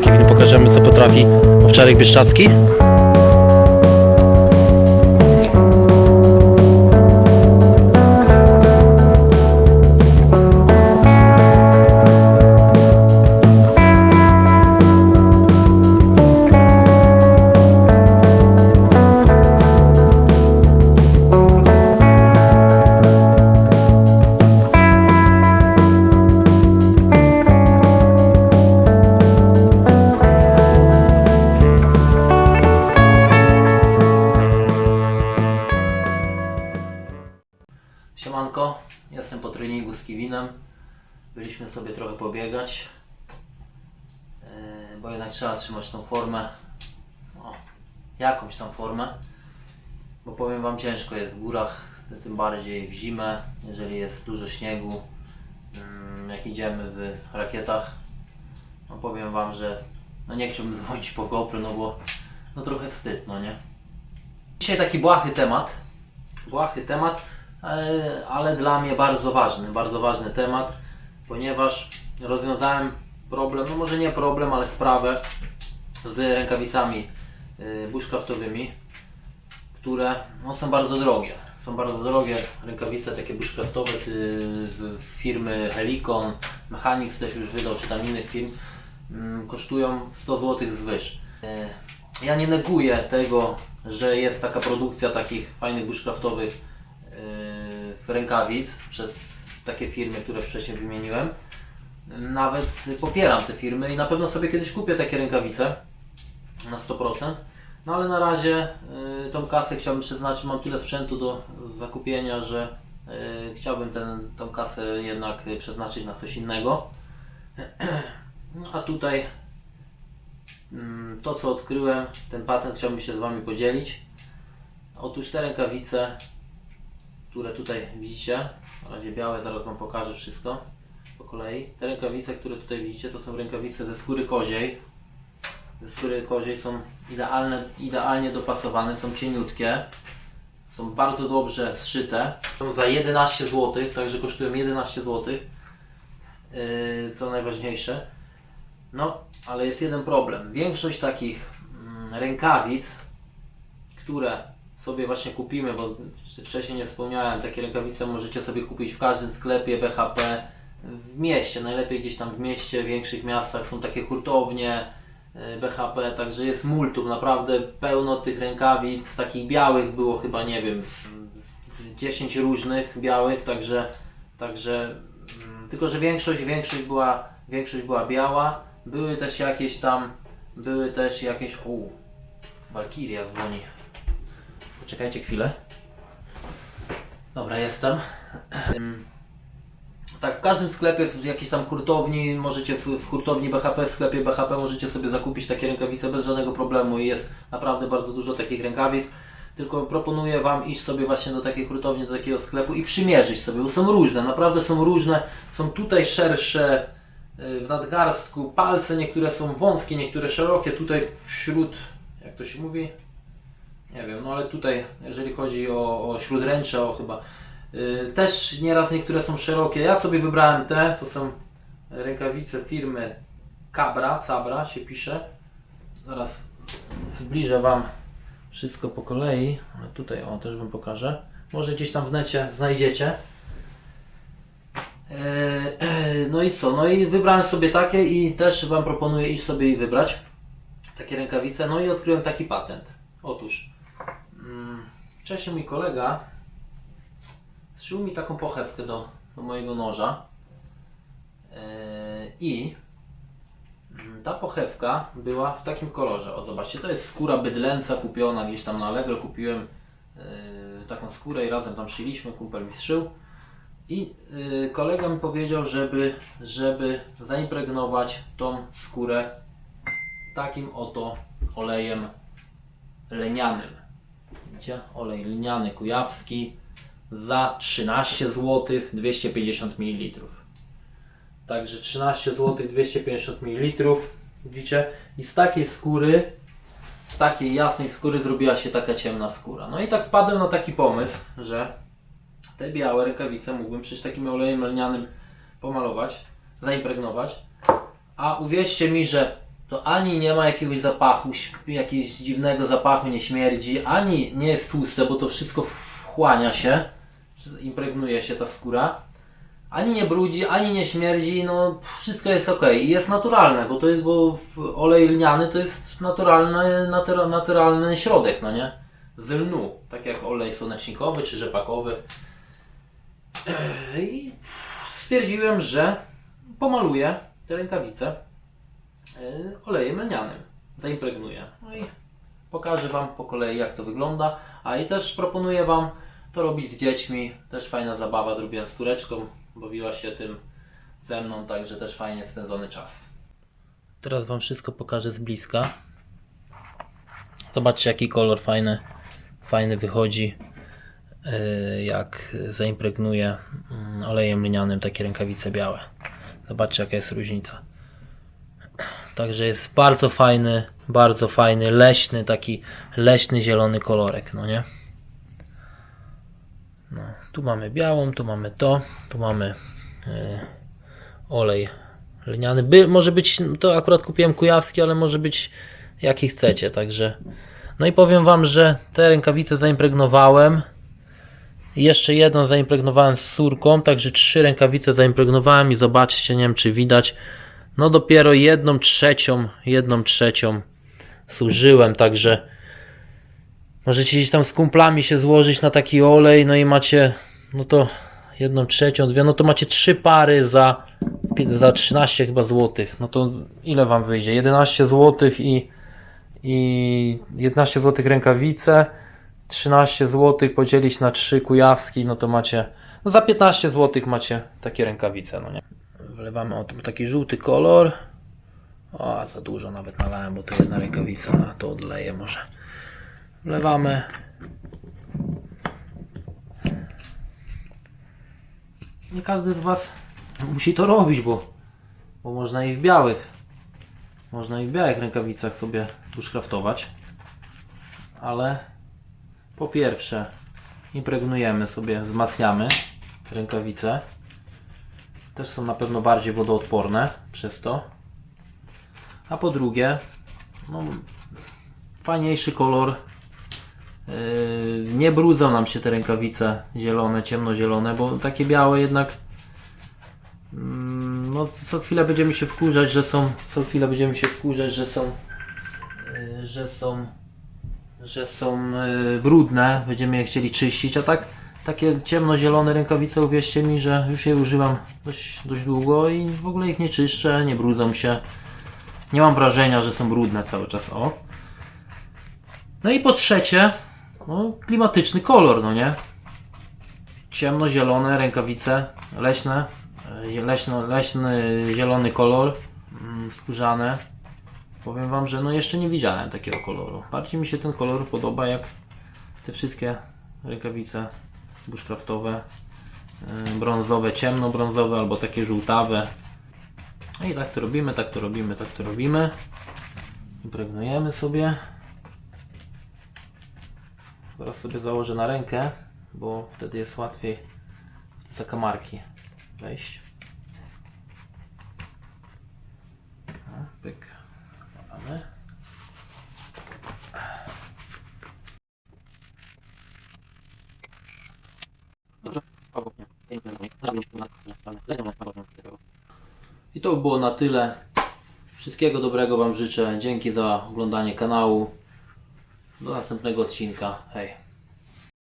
Kevin pokażemy co potrafi owczarek bieszczadzki. Pobiegać, Yy, bo jednak trzeba trzymać tą formę, no, jakąś tam formę, bo powiem Wam ciężko jest w górach, tym bardziej w zimę, jeżeli jest dużo śniegu, Mm, jak idziemy w rakietach, no powiem Wam, że no nie chciałbym dzwonić po GoPro, no bo no trochę wstyd, no nie? Dzisiaj taki błahy temat, błahy temat, e, ale dla mnie bardzo ważny, bardzo ważny temat, ponieważ rozwiązałem problem, no może nie problem, ale sprawę z rękawicami e, bushcraftowymi, które no, są bardzo drogie. Są bardzo drogie rękawice takie bushcraftowe z firmy Helicon, Mechanics też już wydał, czy tam innych firm, mm, kosztują 100 zł zwyż. E, Ja nie neguję tego, że jest taka produkcja takich fajnych bushcraftowych yy, rękawic przez takie firmy, które wcześniej wymieniłem. Nawet popieram te firmy i na pewno sobie kiedyś kupię takie rękawice na 100%. No ale na razie yy, tą kasę chciałbym przeznaczyć, mam tyle sprzętu do zakupienia, że yy, chciałbym ten, tą kasę jednak przeznaczyć na coś innego. No a tutaj mm, to co odkryłem, ten patent chciałbym się z Wami podzielić. Otóż te rękawice, które tutaj widzicie, na razie białe, zaraz Wam pokażę wszystko po kolei. Te rękawice, które tutaj widzicie, to są rękawice ze skóry koziej. Ze skóry koziej są idealne, idealnie dopasowane, są cieniutkie, są bardzo dobrze zszyte. Są za 11 zł, także kosztują 11 zł, yy, co najważniejsze. No, ale jest jeden problem. Większość takich mm, rękawic, które sobie właśnie kupimy, bo wcześniej nie wspomniałem, takie rękawice możecie sobie kupić w każdym sklepie BHP w mieście, najlepiej gdzieś tam w mieście, w większych miastach są takie hurtownie y, BHP, także jest multum, naprawdę pełno tych rękawic, takich białych było chyba, nie wiem, z, z 10 różnych białych, także, także mm, tylko, że większość, większość była, większość była biała, były też jakieś tam, były też jakieś, u, Walkiria dzwoni. Poczekajcie chwilę. Dobra, jestem. Tak, w każdym sklepie, w jakiejś tam hurtowni, możecie w, w hurtowni BHP, w sklepie BHP możecie sobie zakupić takie rękawice bez żadnego problemu i jest naprawdę bardzo dużo takich rękawic. Tylko proponuję Wam iść sobie właśnie do takiej hurtowni, do takiego sklepu i przymierzyć sobie, bo są różne, naprawdę są różne. Są tutaj szersze y, w nadgarstku, palce niektóre są wąskie, niektóre szerokie, tutaj wśród, jak to się mówi? Nie wiem, no ale tutaj, jeżeli chodzi o, o śródręcze, o chyba, też nieraz niektóre są szerokie. Ja sobie wybrałem te, to są rękawice firmy Cabra, Cabra się pisze. Zaraz zbliżę Wam wszystko po kolei, tutaj o też Wam pokażę. Może gdzieś tam w necie znajdziecie. Yy, No i co? No i wybrałem sobie takie i też Wam proponuję iść sobie i wybrać takie rękawice. No i odkryłem taki patent. Otóż mm, wcześniej mój kolega zszył mi taką pochewkę do, do mojego noża Yy, i ta pochewka była w takim kolorze. O zobaczcie, to jest skóra bydlęca kupiona gdzieś tam na Allegro. Kupiłem yy, taką skórę i razem tam szyliśmy, kumpel mi szył. I yy, kolega mi powiedział, żeby, żeby zaimpregnować tą skórę takim oto olejem lenianym. Widzicie? Olej lniany kujawski za 13 zł 250 ml. Także 13 zł 250 ml. Widzicie? I z takiej skóry, z takiej jasnej skóry zrobiła się taka ciemna skóra. No i tak wpadłem na taki pomysł, że te białe rękawice mógłbym przecież takim olejem lnianym pomalować, zaimpregnować. A uwierzcie mi, że to ani nie ma jakiegoś zapachu, jakiegoś dziwnego zapachu, nie śmierdzi, ani nie jest tłuste, bo to wszystko wchłania się, impregnuje się ta skóra. Ani nie brudzi, ani nie śmierdzi, no wszystko jest ok. I jest naturalne, bo to jest, bo olej lniany to jest naturalny, natura, naturalny środek, no nie? Z lnu, tak jak olej słonecznikowy czy rzepakowy. I stwierdziłem, że pomaluję te rękawice y, olejem lnianym. Zaimpregnuję. No i pokażę Wam po kolei jak to wygląda. A i też proponuję Wam to robić z dziećmi. Też fajna zabawa. Zrobiłem z córeczką. Bawiła się tym ze mną, także też fajnie spędzony czas. Teraz Wam wszystko pokażę z bliska. Zobaczcie jaki kolor fajny, fajny wychodzi y, jak zaimpregnuję mm, olejem lnianym takie rękawice białe. Zobaczcie jaka jest różnica. Także jest bardzo fajny, bardzo fajny, leśny, taki leśny, zielony kolorek, no nie? No, tu mamy białą, tu mamy to, tu mamy e, olej lniany. By, może być, to akurat kupiłem kujawski, ale może być jaki chcecie, także. No i powiem Wam, że te rękawice zaimpregnowałem. Jeszcze jedną zaimpregnowałem z córką, także trzy rękawice zaimpregnowałem i zobaczcie, nie wiem czy widać, no dopiero jedną trzecią, jedną trzecią służyłem, także możecie gdzieś tam z kumplami się złożyć na taki olej, no i macie, no to jedną trzecią, dwie, no to macie trzy pary za, za 13 chyba złotych, no to ile wam wyjdzie? 11 złotych i, i 11 złotych rękawice, 13 zł podzielić na 3 kujawski, no to macie, no za 15 zł macie takie rękawice, no nie? Wlewamy o, taki żółty kolor. O, za dużo nawet nalałem, bo to jedna rękawica, to odleję może. Wlewamy. Nie każdy z Was musi to robić, bo, bo można i w białych. Można i w białych rękawicach sobie bushcraftować. Ale po pierwsze impregnujemy sobie, wzmacniamy rękawice. Też są na pewno bardziej wodoodporne przez to. A po drugie, no, fajniejszy kolor. Yy, nie brudzą nam się te rękawice zielone, ciemnozielone, bo takie białe jednak mm, no, co chwilę będziemy się wkurzać, że są co chwilę będziemy się wkurzać, że są yy, że są że są yy, brudne, będziemy je chcieli czyścić, a tak takie ciemnozielone rękawice, uwierzcie mi, że już je używam dość, dość długo i w ogóle ich nie czyszczę, nie brudzą się. Nie mam wrażenia, że są brudne cały czas, o. No i po trzecie, no, klimatyczny kolor, no nie? Ciemnozielone rękawice, leśne, e, leśno, leśny zielony kolor, mm, skórzane. Powiem Wam, że no jeszcze nie widziałem takiego koloru. Bardziej mi się ten kolor podoba jak te wszystkie rękawice bushcraftowe, yy, brązowe, ciemnobrązowe albo takie żółtawe. No i tak to robimy, tak to robimy, tak to robimy. Impregnujemy sobie. Teraz sobie założę na rękę, bo wtedy jest łatwiej w zakamarki wejść. Pyk. Mamy. I to by było na tyle. Wszystkiego dobrego Wam życzę. Dzięki za oglądanie kanału. Do następnego odcinka. Hej.